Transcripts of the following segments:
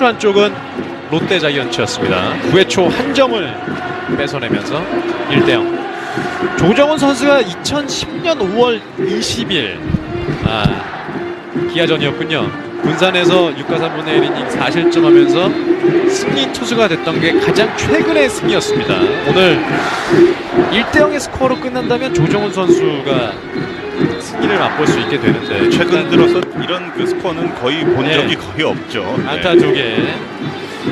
탈출한 쪽은 롯데 자이언츠였습니다. 9회 초한 점을 뺏어내면서 1대0. 조정훈 선수가 2010년 5월 20일 아, 기아전이었군요. 군산에서 6과 3분의 1이닝 4실점 하면서 승리 투수가 됐던 게 가장 최근의 승리였습니다. 오늘 1대0의 스코어로 끝난다면 조정훈 선수가 승리를 맛볼 수 있게 되는데 최근 들어서 이런 그 스코어는 거의 본 네. 적이 거의 없죠. 안타 네. 두 개.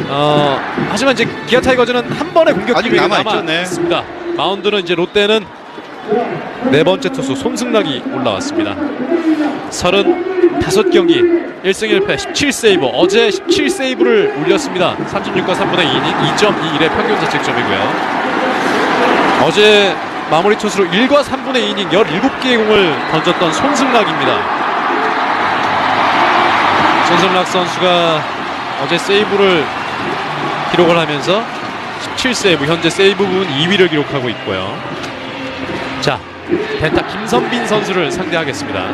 어, 하지만 이제 기아 타이거즈는 한 번의 공격 아직 기회가 남아있죠, 남아 네. 있습니다. 마운드는 이제 롯데는 네 번째 투수 손승락이 올라왔습니다. 35경기 1승 1패 17세이브 어제 17세이브를 올렸습니다. 36과 3분의 2이닝 2.21의 평균 자책점이고요. 어제 마무리 투수로 1과 3 분의 2이닝 17개의 공을 던졌던 손승락입니다. 손승락 선수가 어제 세이브를 기록을 하면서 17세이브 현재 세이브 부분 2위를 기록하고 있고요. 자, 벤타 김선빈 선수를 상대하겠습니다.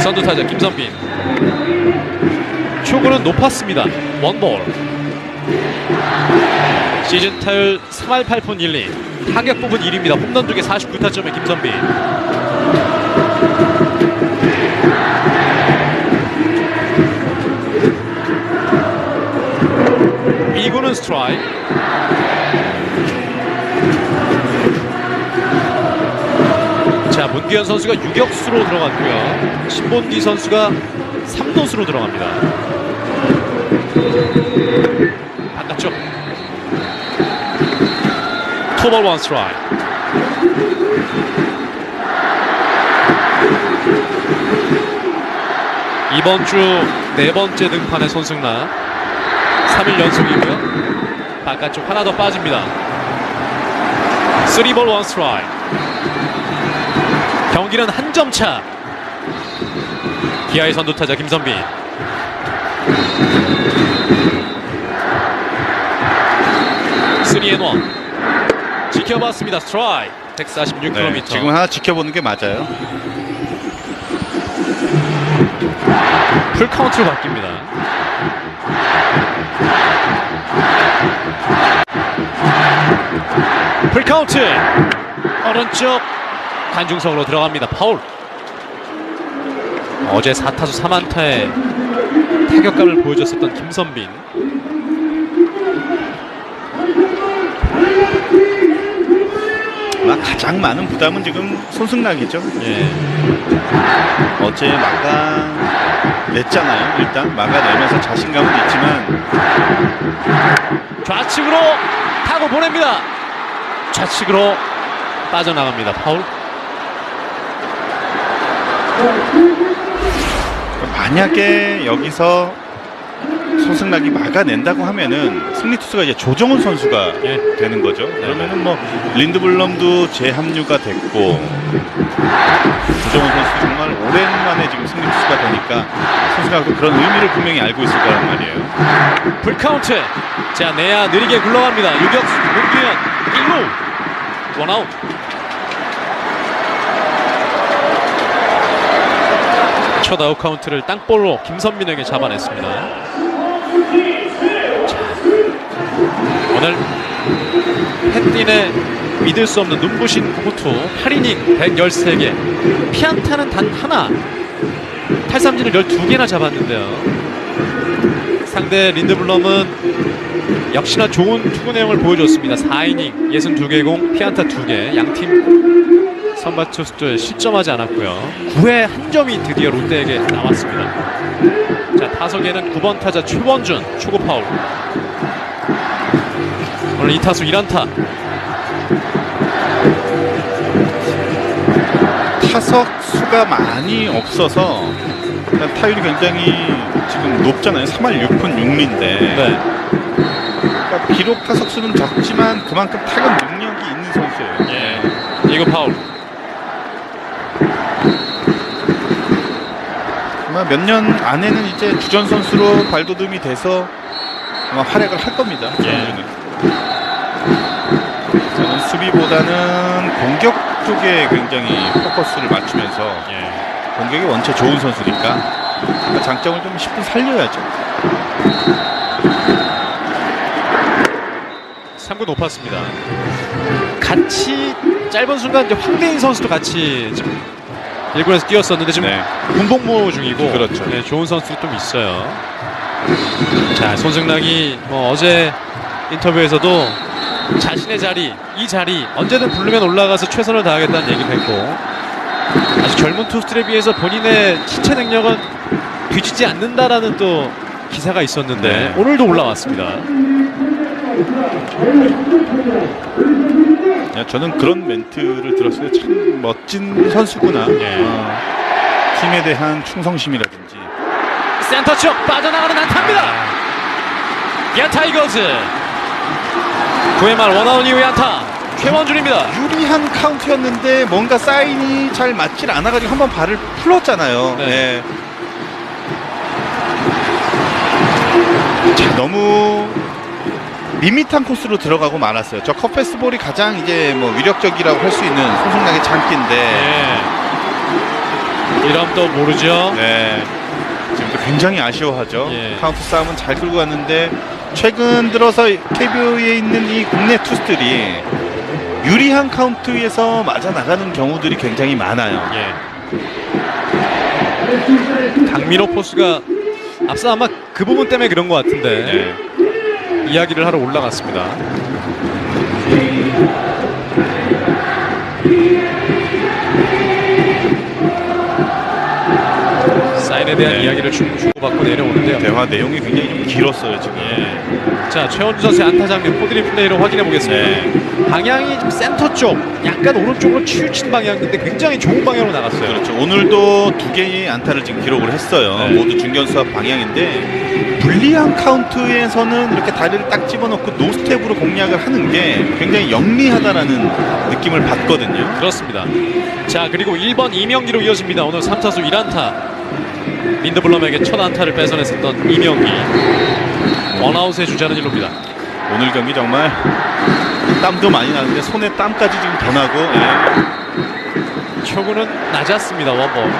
선두 타자 김선빈. 초구는 높았습니다. 원볼. 시즌 타율 3할 8푼 1리. 타격 부분 1위입니다. 홈런 2개 49타점의 김선빈. 이구는 스트라이크. 자, 문규현 선수가 유격수로 들어갔고요. 신본기 선수가 3도수로 들어갑니다. 바깥쪽. 투볼 원 스트라이크. 이번 주 네 번째 등판의 손승락 3일 연속이고요. 바깥쪽 하나 더 빠집니다. 3볼 1 스트라이크. 경기는 한 점 차. 기아의 선두 타자 김선빈. 쓰리앤 원. 지켜봤습니다. 스트라이크. 146km. 네, 지금 하나 지켜보는 게 맞아요. 풀 카운트로 바뀝니다. 풀 카운트 오른쪽 관중석으로 들어갑니다. 파울. 어제 4타수 3안타의 타격감을 보여줬었던 김선빈. 아마 가장 많은 부담은 지금 손승락이죠. 예. 어제 막아 냈잖아요. 일단 막아내면서 자신감은 있지만 좌측으로 타고 보냅니다. 좌측으로 빠져나갑니다. 파울. 만약에 여기서 손승락이 막아낸다고 하면은 승리 투수가 이제 조정훈 선수가 예. 되는 거죠. 그러면은 뭐 린드블럼도 재합류가 됐고 조정훈 선수 정말 오랜만에 지금 승리 투수가 되니까 손승락도 그런 의미를 분명히 알고 있을 거란 말이에요. 풀카운트 자 내야 느리게 굴러갑니다 유격수 문규현 1루 원아웃 첫 아웃 카운트를 땅볼로 김선민에게 잡아냈습니다 자, 오늘 햇딘의 믿을 수 없는 눈부신 호투 8이닝 113개 피안타는 단 하나 탈삼진을 12개나 잡았는데요 상대 린드블럼은 역시나 좋은 투구 내용을 보여줬습니다. 4이닝 62개 공 피안타 2개 양팀 선발 투수들 실점하지 않았고요. 9회 한 점이 드디어 롯데에게 나왔습니다. 자 타석에는 9번 타자 최원준 초구 파울 오늘 2타수 1안타 타석 수가 많이 없어서 일단 타율이 굉장히 지금 높잖아요. 3할 6푼 6리인데 네. 그러니까 비록 타석 수는 적지만 그만큼 타격 능력이 있는 선수예요. 예. 이거 파울 아마 몇 년 안에는 이제 주전 선수로 발돋움이 돼서 아마 활약을 할 겁니다. 예. 저는 수비보다는 공격 쪽에 굉장히 포커스를 맞추면서 예. 공격이 원체 좋은 선수니까 그 장점을 좀 10분 살려야죠. 3구 높았습니다. 같이 짧은 순간 이제 황대인 선수도 같이 지금 1군에서 뛰었었는데 지금 네. 군복무 중이고 그렇죠. 네, 좋은 선수도 좀 있어요. 자 손승락이 뭐 어제 인터뷰에서도 자신의 자리 이 자리 언제든 부르면 올라가서 최선을 다하겠다는 얘기를 했고 아직 젊은 투수들에 비해서 본인의 신체 능력은 뒤지지 않는다라는 또 기사가 있었는데 네. 오늘도 올라왔습니다. 야, 저는 그런 멘트를 들었을 때 참 멋진 선수구나. 예. 어, 팀에 대한 충성심이라든지. 센터 쪽 빠져나가는 안타입니다. 야 타이거즈 9회 말 원아웃 이후의 안타 최원준입니다. 유리한 카운트였는데 뭔가 사인이 잘 맞질 않아가지고 한번 발을 풀었잖아요. 네. 네. 자, 너무 밋밋한 코스로 들어가고 말았어요. 저 컵페스볼이 가장 이제 뭐 위력적이라고 할 수 있는 손승락의 장기인데 네. 이러면 또 모르죠. 네. 굉장히 아쉬워하죠. 예. 카운트 싸움은 잘 끌고 갔는데 최근 들어서 KBO에 있는 이 국내 투수들이 유리한 카운트에서 맞아 나가는 경우들이 굉장히 많아요. 예. 강민호 포수가 앞서 아마 그 부분 때문에 그런 것 같은데 네. 이야기를 하러 올라갔습니다. 대한 네. 이야기를 주, 주고받고 내려오는데요. 대화 내용이 굉장히 좀 길었어요 지금. 예. 자 최원주 선수의 안타 장면 포드리 플레이로 확인해 보겠습니다. 네. 방향이 좀 센터 쪽, 약간 오른쪽으로 치우친 방향인데 굉장히 좋은 방향으로 나갔어요. 그렇죠. 오늘도 두 개의 안타를 지금 기록을 했어요. 네. 모두 중견수 앞 방향인데 불리한 카운트에서는 이렇게 다리를 딱 집어넣고 노스텝으로 공략을 하는 게 굉장히 영리하다라는 느낌을 받거든요. 그렇습니다. 자 그리고 1번 이명기로 이어집니다. 오늘 3타수 1안타. 린드블럼에게 첫 안타를 뺏어냈었던 이명기. 원아웃의 주자는 1루입니다. 오늘 경기 정말 땀도 많이 나는데 손에 땀까지 지금 더 나고 예. 초구는 낮았습니다. 원볼.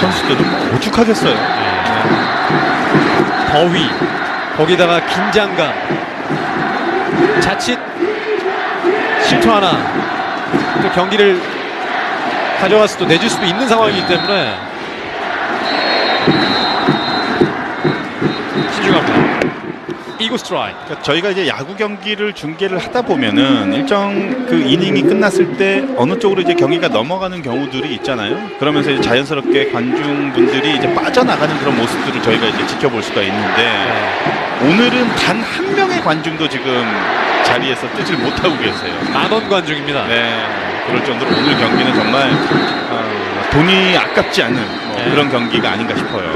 선수들은 뭐 오죽하겠어요. 더위 거기다가 긴장감 자칫 실투 하나 또 경기를 가져가서 또 내줄 수도 있는 상황이기 때문에 신중합니다. 이구 스트라이크. 그러니까 저희가 이제 야구 경기를 중계를 하다 보면은 일정 그 이닝이 끝났을 때 어느 쪽으로 이제 경기가 넘어가는 경우들이 있잖아요. 그러면서 이제 자연스럽게 관중분들이 이제 빠져나가는 그런 모습들을 저희가 이제 지켜볼 수가 있는데 오늘은 단 한 명의 관중도 지금 자리에서 뜨질 못하고 계세요. 만원 관중입니다. 네, 그럴 정도로 오늘 경기는 정말 어, 돈이 아깝지 않은 뭐 네. 그런 경기가 아닌가 싶어요.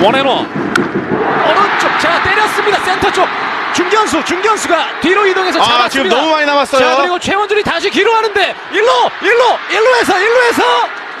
원앤원 오른쪽 자 때렸습니다 센터 쪽 중견수 중견수가 뒤로 이동해서 잡았습니다 아, 지금 너무 많이 자 남았어요. 그리고 최원준이 다시 기로 하는데 1루 1루 1루에서 1루에서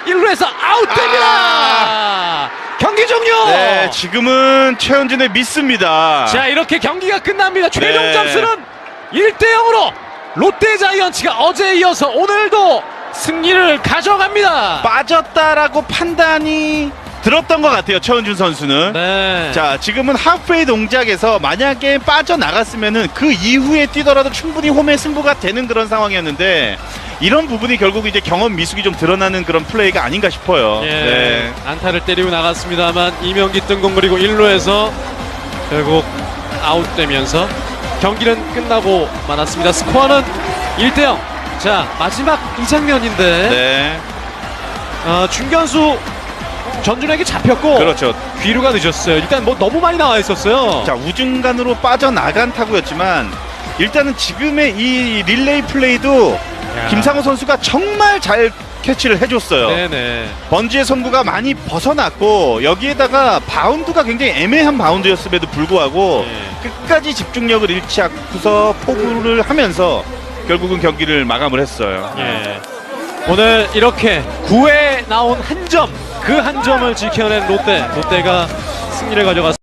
1루에서 아웃됩니다 경기 종료 네, 지금은 최현진의 미스입니다. 자 이렇게 경기가 끝납니다 최종 네. 점수는 1대 0으로 롯데 자이언츠가 어제에 이어서 오늘도 승리를 가져갑니다 빠졌다라고 판단이 들었던 것 같아요. 최원준 선수는. 네. 자, 지금은 하프웨이 동작에서 만약에 빠져나갔으면은 그 이후에 뛰더라도 충분히 홈의 승부가 되는 그런 상황이었는데 이런 부분이 결국 이제 경험 미숙이 좀 드러나는 그런 플레이가 아닌가 싶어요. 예, 네. 안타를 때리고 나갔습니다만 이명기 뜬공 그리고 1루에서 결국 아웃되면서 경기는 끝나고 말았습니다. 스코어는 1대0. 자 마지막 이 장면인데 네. 어, 중견수 전준에게 잡혔고 그렇죠. 귀루가 늦었어요. 일단 뭐 너무 많이 나와 있었어요. 자, 우중간으로 빠져나간 타구였지만 일단은 지금의 이 릴레이 플레이도 야. 김상호 선수가 정말 잘 캐치를 해줬어요. 네네. 번지의 선구가 많이 벗어났고 여기에다가 바운드가 굉장히 애매한 바운드였음에도 불구하고 예. 끝까지 집중력을 잃지 않고서 포구를 하면서 결국은 경기를 마감을 했어요. 예. 오늘 이렇게 9회 나온 한 점, 그 한 점을 지켜낸 롯데. 롯데가 승리를 가져갔습니다.